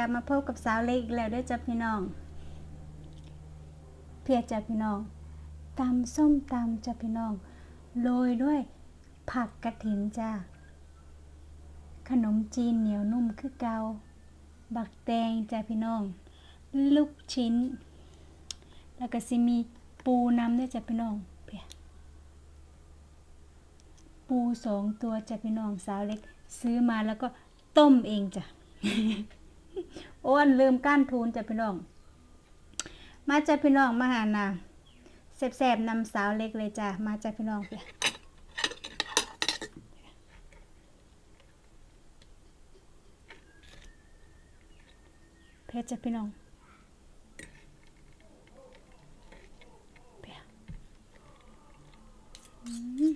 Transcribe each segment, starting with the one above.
กลับมาพบกับสาวเล็กอีกแล้วด้วยจ้าพี่น้อง เพียจ้าพี่น้องตำส้มตำจ้าพี่น้อง โรยด้วยผักกระถินจ้าขนมจีนเหนียวนุ่มคือเกา บักแตงจ้าพี่น้อง ลูกชิ้น แล้วก็สิมีปูน้ำด้วยจ้าพี่น้องเพียปูสองตัวจ้ะพี่น้องสาวเล็ก ซื้อมาแล้วก็ต้มเองจ้ะ อ้วนลืมก้านทูนจ้ะพี่น้อง มาจ้ะพี่น้องมาหานาแสบๆนำสาวเล็กเลยจ้ะมาจ้ะพี่น้องเปียเพชรจ้ะพี่น้องเปียอืม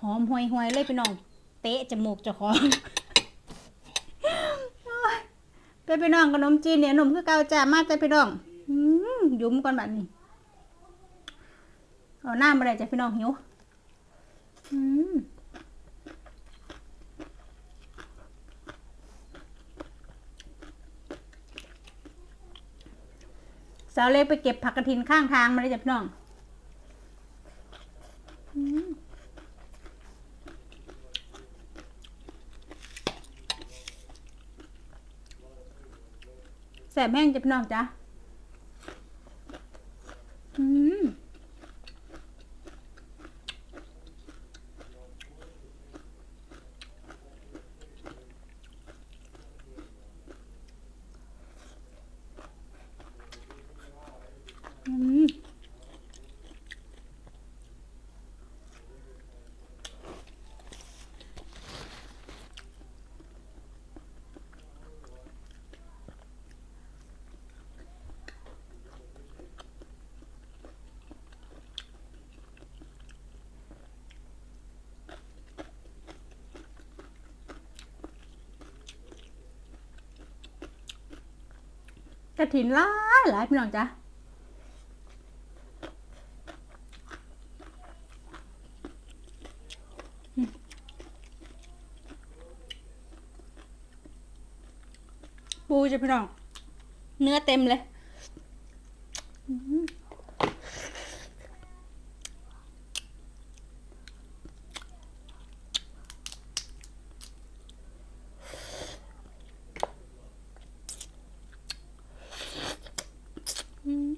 หอมห่วยๆเลยพี่น้อง เตะจมูกเจ้าของ เป็นพี่น้องขนมจีนเนี่ยหนุ่มคือเก่าจ้ามาจ้าพี่น้องยุ่มก่อนแบัดนี้เอาหน้ามาเลยจ้ะพี่น้องหิวสาวเล็กไปเก็บผักกระถินข้างทางมาเลยจ้ะพี่น้องอืม แส บแห้งจะพี่น้องจ้ะอืมอืมก ระถินหลายหลายพี่น้องจ้ะปูจ้ะพี่น้อง เนื้อเต็มเลยอืมอืม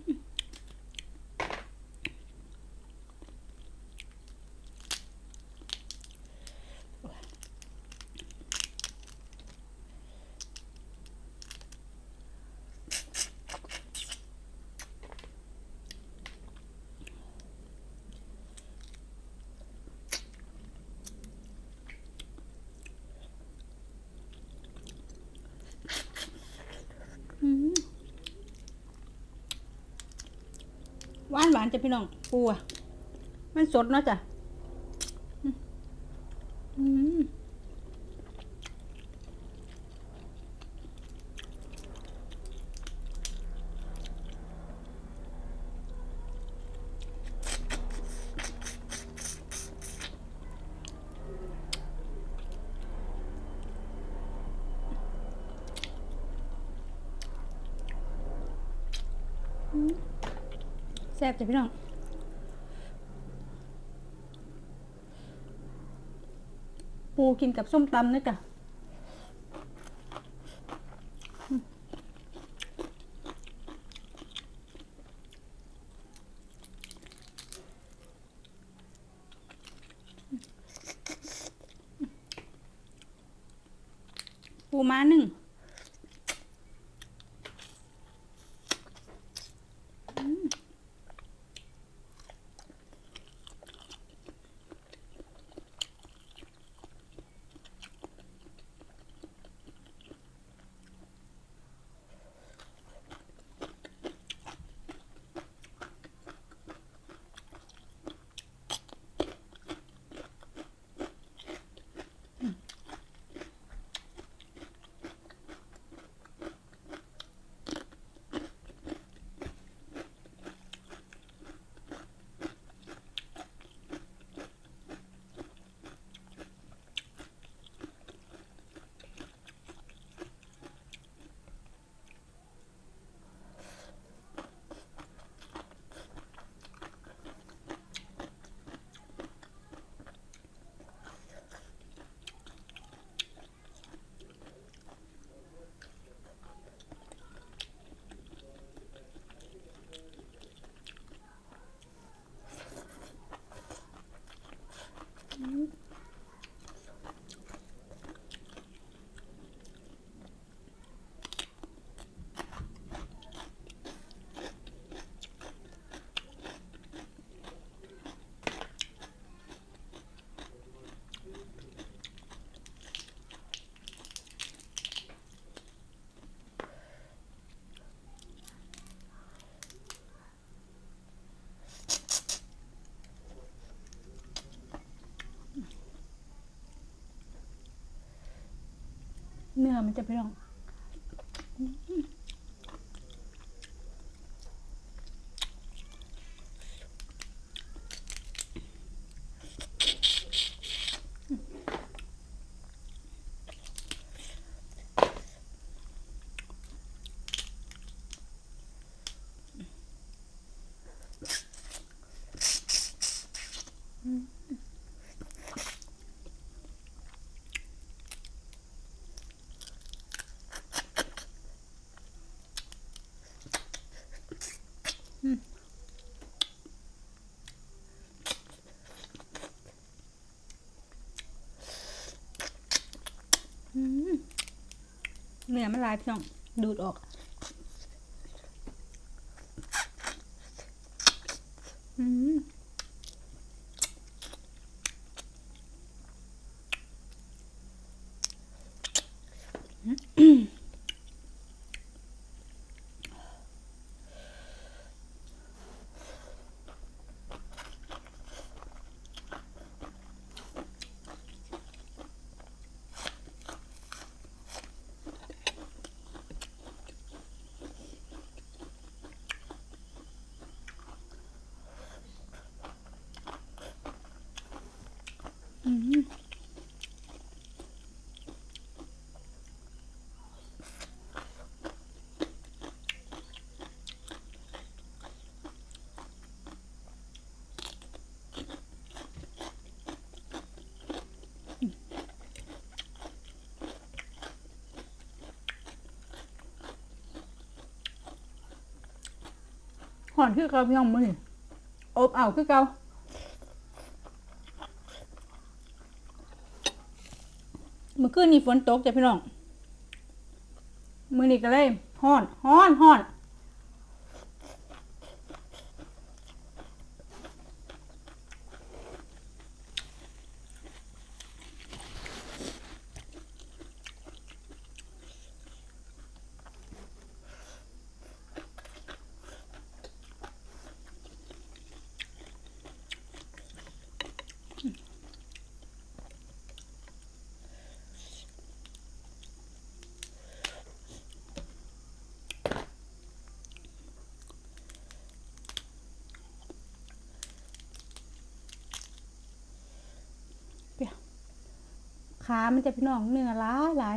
อืมห วานหวานจ้ะพี่น้องปูอะมันสดเนาะจ้ะอืมอืม แซ่บจ้ะพี่น้องปูกินกับส้มตำนะจ๊ะปูม้าหนึ่ง เนื้อมันจะพี่น้อง เนื้อมันลายพี่น้องดูดออก อืม อืม หอนคือเก่าพี่น้องมือนี่อบเอาคือเก่าเมื่อคืนนี้ฝนตกจ้ะพี่น้องมือนี้ก็เลยห้อนห้อนฮ้อน ขามันจะพี่น้องเนื้อหลายหลาย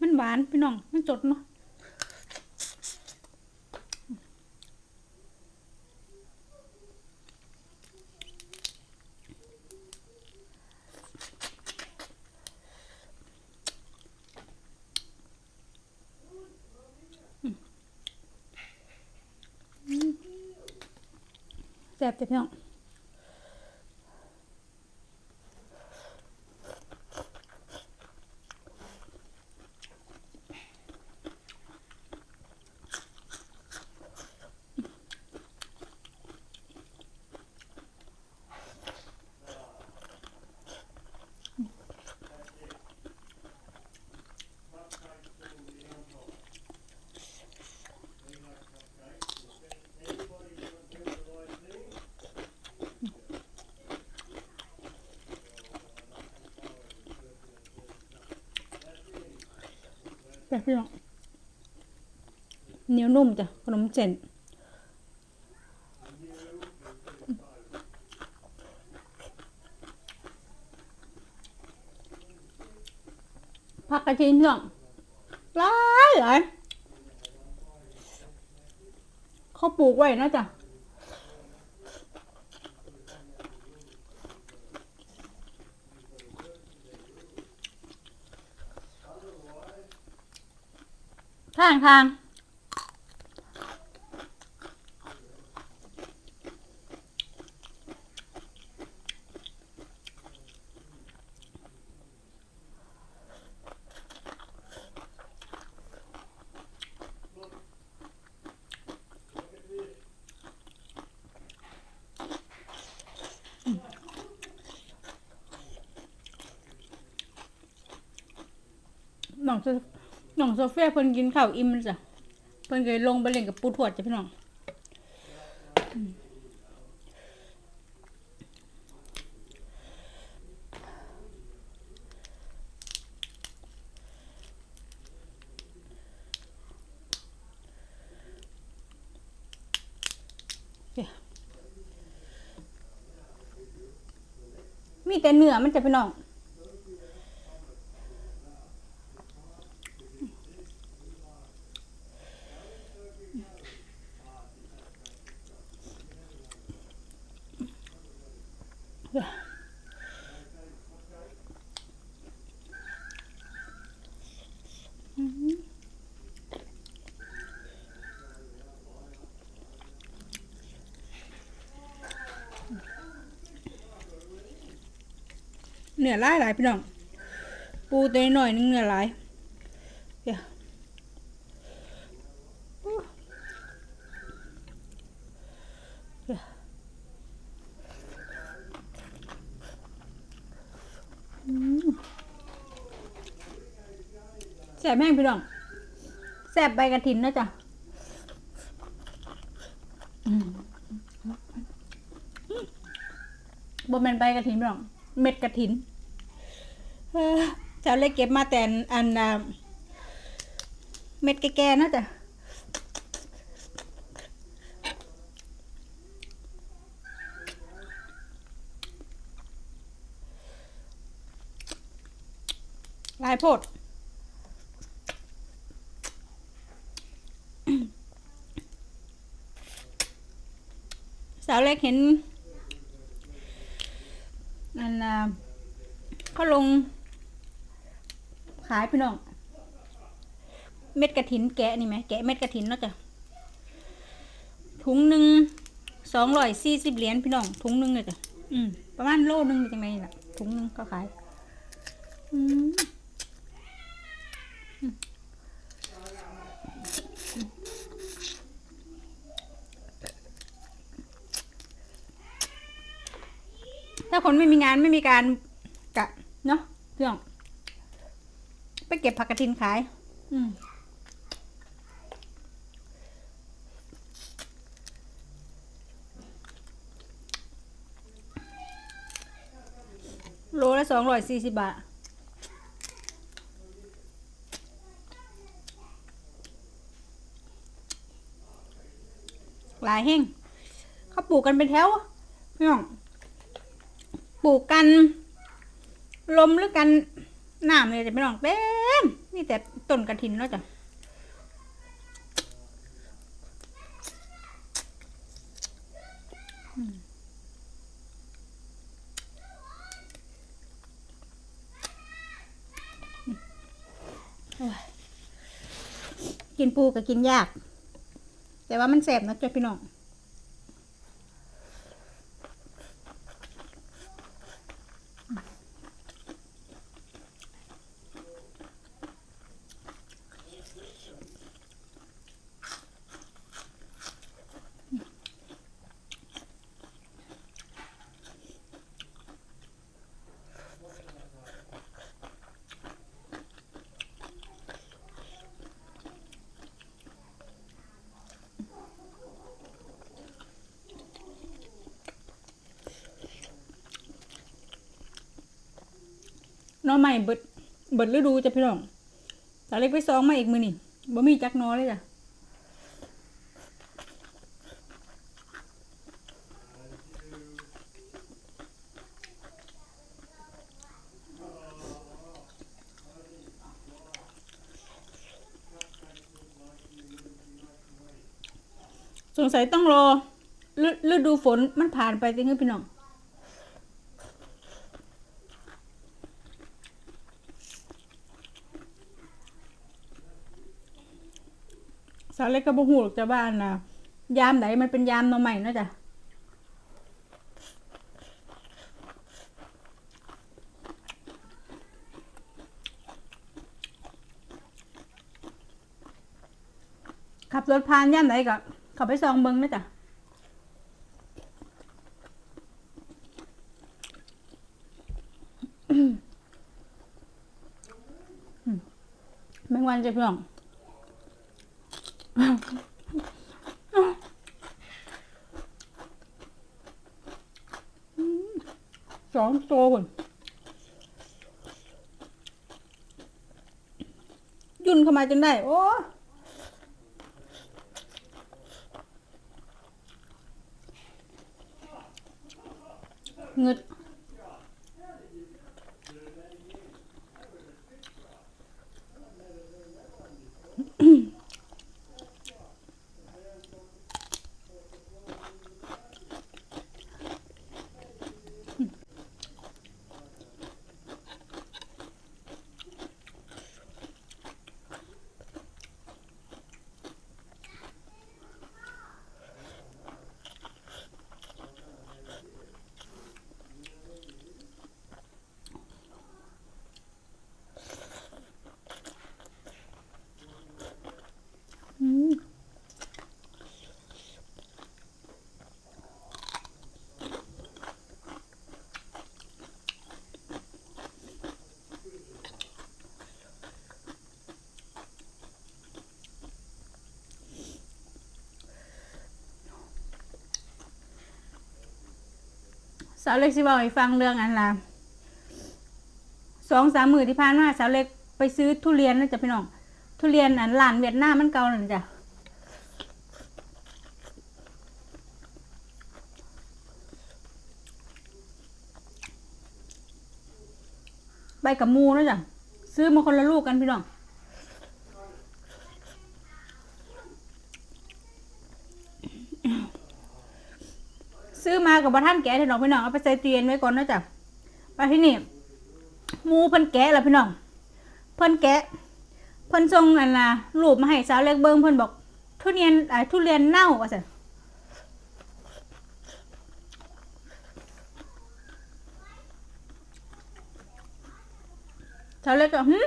มันหวานพี่น้องมันจดเนาะ จ้ะพี่น้องเหนียวนุ่มจ้ะขนมเส้นผักกระเทียมพี่น้องหลายหลายเขาปลูกไว้นะจ๊ะ ทางทาง น้องโซ โซเฟียเพิ่นกินข้าวอิ่มแล้วจ้ะเพิ่นเคยลงไปเล่นกับปูทวดจ้ะพี่น้องอืมเดี๋ยวมีแต่เนื้อมันจะพี่น้อง เนื้อลายหลายพี่น้อง ปูตัวหน้อยนึงเนื้อหลายเดี๋ยวแซ่บแห้งพี่น้องแซ่บใบกระถินนะจ๊ะอืมบ่แม่นใบกระถินพี่น้อง เม็ดกระถิน เออเจ้าเล็กเก็บมาแต่อันอันเม็ดแก่ๆนะจ๊ะลายโพดสาวเล็กเห็นอันนะเขาลง ขายพี่น้อง เม็ดกระถินแกะนี่ไหมแกะเม็ดกระถินเนาะจ้ะถุงหนึ่งสองร้อยสี่สิบเหรียญพี่น้องถุงหนึ่งเลยจ้ะอืมประมาณโลหนึงจังไงล่ะถุงหนึ่งก็ขาย อืมถ้าคนไม่มีงานไม่มีการกะเนาะเรื่อง เก็บผักกระถินขาย อืมโลละสองร้อยสี่สิบบาท หลายแห่งเขาปลูกกันเป็นแถวพี่น้อง ปลูกกัน ลมหรือกันน้ำเลยแต่ไม่น้องเต็ม นี่แต่ต้นกระถินแล้วจ้ะกินปูก็กินยาก แต่ว่ามันแสบนะจ๊ะพี่น้อง น้อใหม่เบิดเบิดฤดูจ้ะพี่น้องสาเล็กไปซองมาอีกมือนี่บ่มีจักหนอเลยจ้ะสงสัยต้องรอฤฤดูฝนมันผ่านไปจริงๆพี่น้อง สาวเล็กก็บ่ฮู้หรอกจ้ะบ้านนะยามไหนมันเป็นยามหน่อใหม่นาะจ้ะขับรถผ่านย่ามไหนก็ขับไปซองเบิงนะจ้ะแมงวันจะพี่น้อง สองตัวคนยุ่นเข้ามาจนได้ โอ้เงึด สาวเล็กสิบอกให้ฟังเรื่องอันละสองสามหมือที่ผ่านมาสาวเล็กไปซื้อทุเรียนนะจ๊ะพี่น้อง ทุเรียนอันร้านเวียดนามมันเก่านั่นจ้ะใบกับมูนะจ๊ะซื้อมาคนละลูกกันพี่น้อง ซื้อมากับบ้ท่านแกะพี่น้องพี่น้องเอาไปใส่เตียนไว้ก่อนนะจ๊ะไปที่นี่หมูเพิ่นแกะแล้วพี่น้องเพิ่นแกะเพิ่นส่งอันน่ะรูปมาให้สาวเล็กเบิ่งเพิ่นบอก ทุเรียนอ่าทุเรียนเน่าว่าซั่นสาวเล็กก็หึ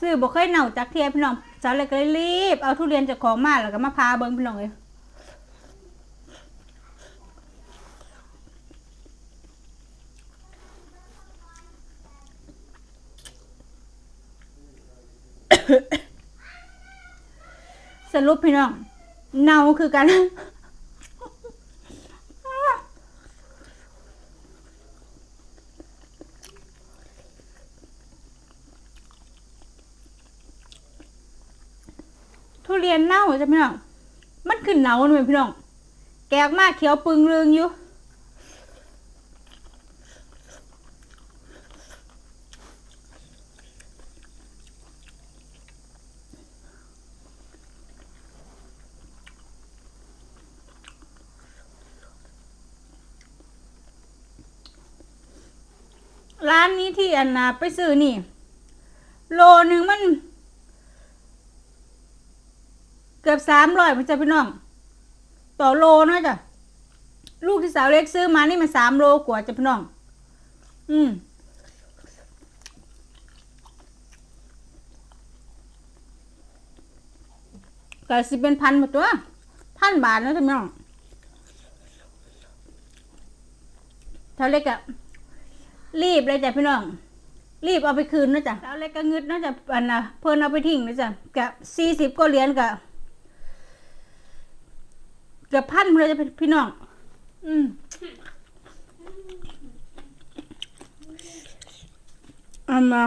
ซื้อบ่เคยเน่าจักเทียพี่น้องสาวเล็กก็เลยรีบเอาทุเรียนจากของมาแล้วก็มาพาเบิ่งพี่น้องเอ้ย รุปพี่น้องเน่าคือกันทุเรียนเน่าจ้ะพี่น้อง มันขึ้นเน่าเลยพี่น้อง แกกมาเขียวปึงเรืองอยู่ ร้านนี้ที่อันนาไปซื้อนี่ โลหนึ่งมัน เกือบสามร้อยมันจะพี่น้อง ต่อโลนะจ้ะลูกที่สาวเล็กซื้อมานี่มันสามโลกว่าจะพี่น้อง อืมก็สิเป็นพันหมดตัว พันบาทนะจ้ะพี่น้องสาเล็กอะ รีบเลยจ้ะพี่น้อง รีบเอาไปคืนนะจ๊ะแล้วเล็กก็งึดนะจ๊ะอันนะเพิ่นเอาไปทิ้งนะจ๊ะกับสี่สิบก็เหรียญกับเกับพันเลยจ้ะพี่น้อง อืมอันมา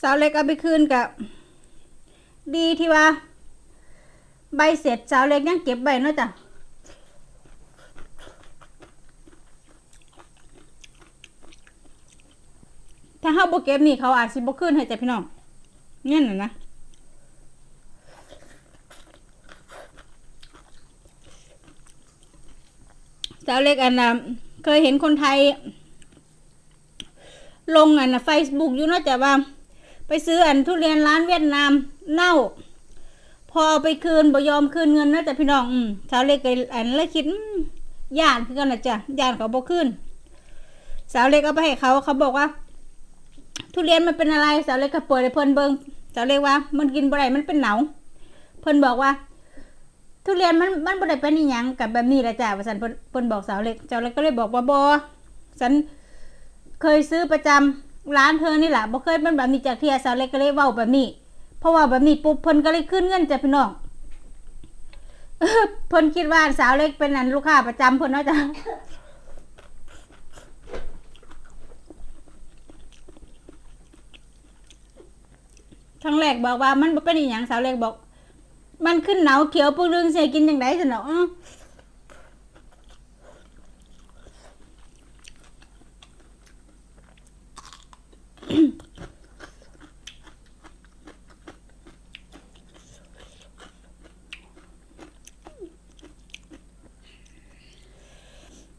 สาวเล็กเอาไปคืนกับดีที่ว่า ใบเสร็จสาวเล็กยังเก็บใบเนาะจ้ะถ้าเฮาบ่เก็บนี่เขาอาจสิบ่คืนให้จ้ะพี่น้องเนี่ยน่ะนะสาวเล็กอันน่ะเคยเห็นคนไทย ลงอันนะเฟซบุ๊กอยู่เนอกจากว่า ไปซื้ออันทุเรียนร้านเวียดนามเน่า พอเอาไปคืนบ่ยอมคืนเงินนะแต่พี่น้องอืมสาวเล็กอันเลยคิดย่านคือกันนะจ้ะย่านเขาบ่คืนสาวเล็กเอาไปให้เขาเขาบอกว่า ทุเรียนมันเป็นอะไรสาวเล็กก็เปิดให้เพิ่นเบิงสาวเล็กว่า มันกินบ่ได้มันเป็นเหนาเพิ่นบอกว่า ทุเรียนมันมันบ่ได้เป็นอีหยังกับแบบนี้ละจ้ะว่าซั่นเพิ่นเพิ่นบอกสาวเล็กสาวเล็กก็เลยบอกว่าบ่ฉันเคยซื้อประจำร้านเธอนี่แหละบ่เคยเป็นแบบนี้จากเที่ยสาวเล็กก็เลยเว้าแบบนี้เพราะว่าแบบนี้ปุ๊บเพิ่นก็เลยขึ้นเงินจ้ะพี่น้องเพิ่นคิดว่าสาวเล็กเป็นอันลูกค้าประจำเพิ่นเนาะจ้ะ ครั้งแรกบอกว่ามันเป็นอีหยังสาวเล็กบอก มันขึ้นหนาวเขียวปุ๊กเรื่องเสียกินอยังไงสนออ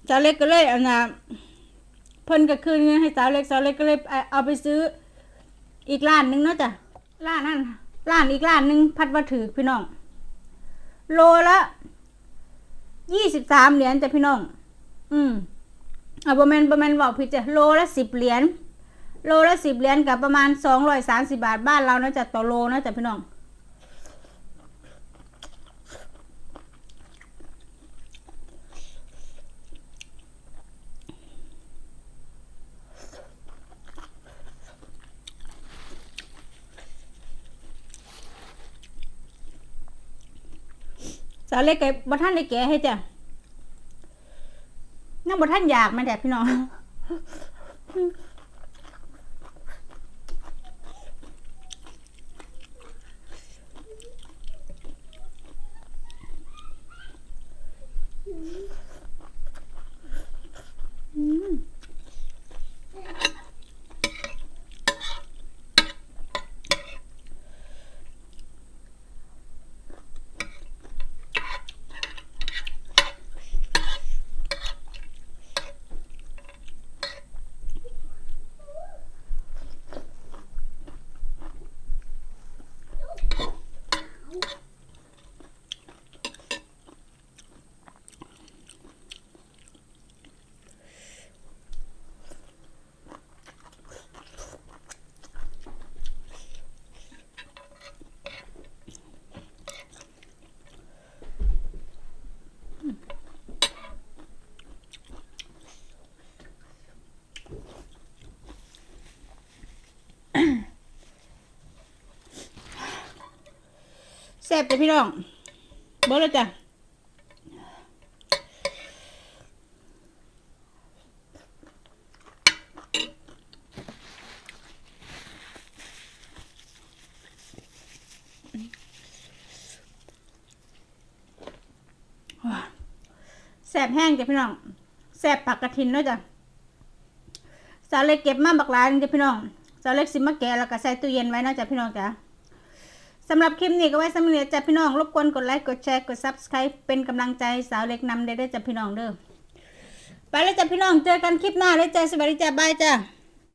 สาวเล็กก็เลยเอานะเพิ่นก็คืนเงินให้สาวเล็กสาวเล็กก็เลยเอาไปซื้ออีกร้านนึงเนาะจ้ะ ร้านนั่นร้านอีกร้านหนึ่งพัดว่าถือพี่น้อง โลละยี่สิบสามเหรียญจ้ะพี่น้อง อืมอ่าบะแมนบะแมนบอกผิดจ้ะโลละสิบเหรียญโลละสิบเหรียญกับประมาณสองร้อยสามสิบาทบ้านเรานะจ้ะต่อโลนะจ้ะพี่น้อง สาวเล็กแก่บ่ท่านเล็กแกให้จ้ะนั่งบ่ท่านอยากไหมแต่พี่น้องแซ่บจ้ะพี่น้องเบิร์เลยจ้ะแซ่บแห้งจ้ะพี่น้องแซ่บผักกระถินเนาะจ้ะสาเล็กเก็บมาบักลายนึงจ้ะพี่น้องสาเล็กสิมาแกะแล้วก็ใส่ตู้เย็นไว้นะจ้ะพี่น้องจ้ะ สำหรับคลิปนี้ก็ไว้สำเรับนี้จ้ะพี่น้อง รบกวนกดไลค์ กดแชร์ กด subscribe เป็นกำลังใจสาวเล็กนำได้ได้จ้ะพี่น้องเด้อ ไปแล้วจ้ะพี่น้อง เจอกันคลิปหน้าเลยจ้ะสวัสดีจ้ะบายจ้ะ